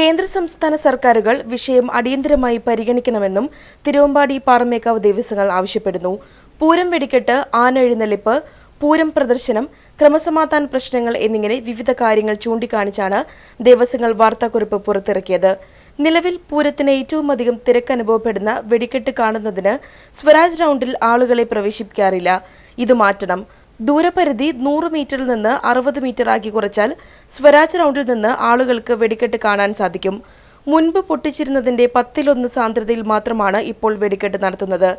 കേന്ദ്ര സംസ്ഥാന സർക്കാരുകൾ വിഷയം അടിയന്തരമായി പരിഗണിക്കണമെന്നും തിരുവമ്പാടി പാറമേക്കാവ് ദേവസ്വങ്ങൾ ആവശ്യപ്പെടുന്നു. പൂരം വെടിക്കെട്ട് ആന എഴുന്നള്ളിപ്പ് പൂരം പ്രദർശനം ക്രമസമാധാന പ്രശ്നങ്ങൾ എന്നിങ്ങനെ വിവിധ കാര്യങ്ങൾ ചൂണ്ടിക്കാണിച്ചാണ് ദേവസ്വങ്ങൾ വാർത്താക്കുറിപ്പ് പുറത്തിറക്കിയത്. നിലവിൽ പൂരത്തിന് ഏറ്റവും അധികം തിരക്ക് അനുഭവപ്പെടുന്ന വെടിക്കെട്ട് കാണുന്നതിന് സ്വരാജ് റൗണ്ടിൽ ആളുകളെ പ്രവേശിപ്പിക്കാറില്ല. ഇത് മാറ്റണം. ദൂരപരിധി നൂറ് മീറ്ററിൽ നിന്ന് അറുപത് മീറ്റർ ആക്കി കുറച്ചാൽ സ്വരാജ് റൗണ്ടിൽ നിന്ന് ആളുകൾക്ക് വെടിക്കെട്ട് കാണാൻ സാധിക്കും. മുൻപ് പൊട്ടിച്ചിരുന്നതിന്റെ പത്തിലൊന്ന് സാന്ദ്രതയിൽ മാത്രമാണ് ഇപ്പോൾ വെടിക്കെട്ട് നടത്തുന്നത്.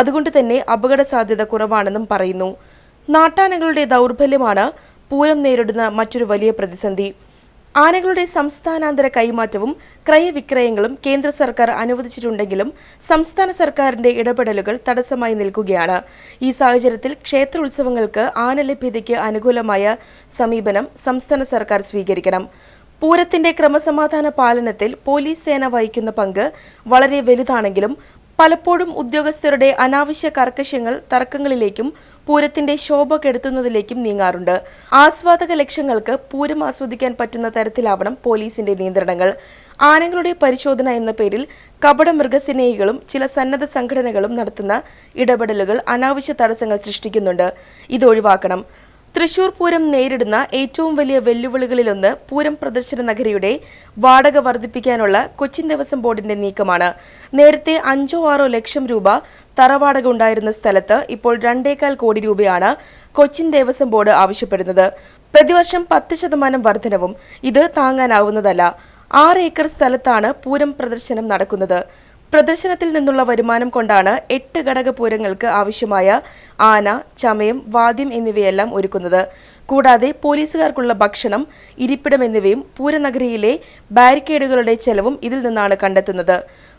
അതുകൊണ്ട് തന്നെ അപകട സാധ്യത കുറവാണെന്നും പറയുന്നു. നാട്ടാനകളുടെ ദൗർബല്യമാണ് പൂരം നേരിടുന്ന മറ്റൊരു വലിയ പ്രതിസന്ധി. ആനകളുടെ സംസ്ഥാനാന്തര കൈമാറ്റവും ക്രയവിക്രയങ്ങളും കേന്ദ്ര സർക്കാർ അനുവദിച്ചിട്ടുണ്ടെങ്കിലും സംസ്ഥാന സർക്കാരിന്റെ ഇടപെടലുകൾ തടസ്സമായി നിൽക്കുകയാണ്. ഈ സാഹചര്യത്തിൽ ക്ഷേത്ര ഉത്സവങ്ങൾക്ക് ആന ലഭ്യതയ്ക്ക് അനുകൂലമായ സമീപനം സംസ്ഥാന സർക്കാർ സ്വീകരിക്കണം. പൂരത്തിന്റെ ക്രമസമാധാന പാലനത്തിൽ പോലീസ് സേന വഹിക്കുന്ന പങ്ക് വളരെ വലുതാണെങ്കിലും പലപ്പോഴും ഉദ്യോഗസ്ഥരുടെ അനാവശ്യ കർക്കശങ്ങൾ തർക്കങ്ങളിലേക്കും പൂരത്തിന്റെ ശോഭ കെടുത്തുന്നതിലേക്കും നീങ്ങാറുണ്ട്. ആസ്വാദക ലക്ഷ്യങ്ങൾക്ക് പൂരം ആസ്വദിക്കാൻ പറ്റുന്ന തരത്തിലാവണം പോലീസിന്റെ നിയന്ത്രണങ്ങൾ. ആനകളുടെ പരിശോധന എന്ന പേരിൽ കപട മൃഗസ്നേഹികളും ചില സന്നദ്ധ സംഘടനകളും നടത്തുന്ന ഇടപെടലുകൾ അനാവശ്യ തടസ്സങ്ങൾ സൃഷ്ടിക്കുന്നുണ്ട്. ഇത് ഒഴിവാക്കണം. തൃശൂർ പൂരം നേരിടുന്ന ഏറ്റവും വലിയ വെല്ലുവിളികളിലൊന്ന് പൂരം പ്രദർശന നഗരിയുടെ വാടക വർദ്ധിപ്പിക്കാനുള്ള കൊച്ചിൻ ദേവസ്വം ബോർഡിന്റെ നീക്കമാണ്. നേരത്തെ അഞ്ചോ ആറോ ലക്ഷം രൂപ തറവാടക ഉണ്ടായിരുന്ന സ്ഥലത്ത് ഇപ്പോൾ രണ്ടേകാൽ കോടി രൂപയാണ് കൊച്ചിൻ ദേവസ്വം ബോർഡ് ആവശ്യപ്പെടുന്നത്. പ്രതിവർഷം പത്ത് ശതമാനം വർധനവും ഇത് താങ്ങാനാവുന്നതല്ല. ആറ് ഏക്കർ സ്ഥലത്താണ് പൂരം പ്രദർശനം നടക്കുന്നത്. പ്രദർശനത്തിൽ നിന്നുള്ള വരുമാനം കൊണ്ടാണ് എട്ട് ഘടക പൂരങ്ങൾക്ക് ആവശ്യമായ ആന ചമയം വാദ്യം എന്നിവയെല്ലാം ഒരുക്കുന്നത്. കൂടാതെ പോലീസുകാർക്കുള്ള ഭക്ഷണം ഇരിപ്പിടം എന്നിവയും പൂരനഗരിയിലെ ബാരിക്കേഡുകളുടെ ചെലവും ഇതിൽ നിന്നാണ് കണ്ടെത്തുന്നത്.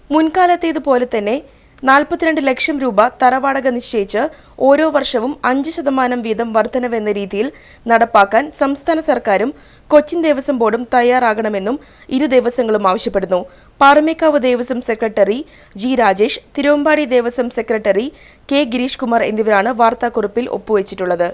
മുൻകാലത്തേതുപോലെ തന്നെ നാൽപ്പത്തിരണ്ട് ലക്ഷം രൂപ തറവാടക നിശ്ചയിച്ച് ഓരോ വർഷവും അഞ്ച് ശതമാനം വീതം വർധനവെന്ന രീതിയിൽ നടപ്പാക്കാൻ സംസ്ഥാന സർക്കാരും കൊച്ചിൻ ദേവസ്വം ബോർഡും തയ്യാറാകണമെന്നും ഇരു ദേവസ്വങ്ങളും ആവശ്യപ്പെടുന്നു. Paramekkavu Devaswom secretary G Rajesh Thiruvambadi Devaswom secretary K Gireesh Kumar എന്നിവരാണ് വാർത്താക്കുറിപ്പിൽ ഒപ്പുവച്ചിട്ടുള്ളത്.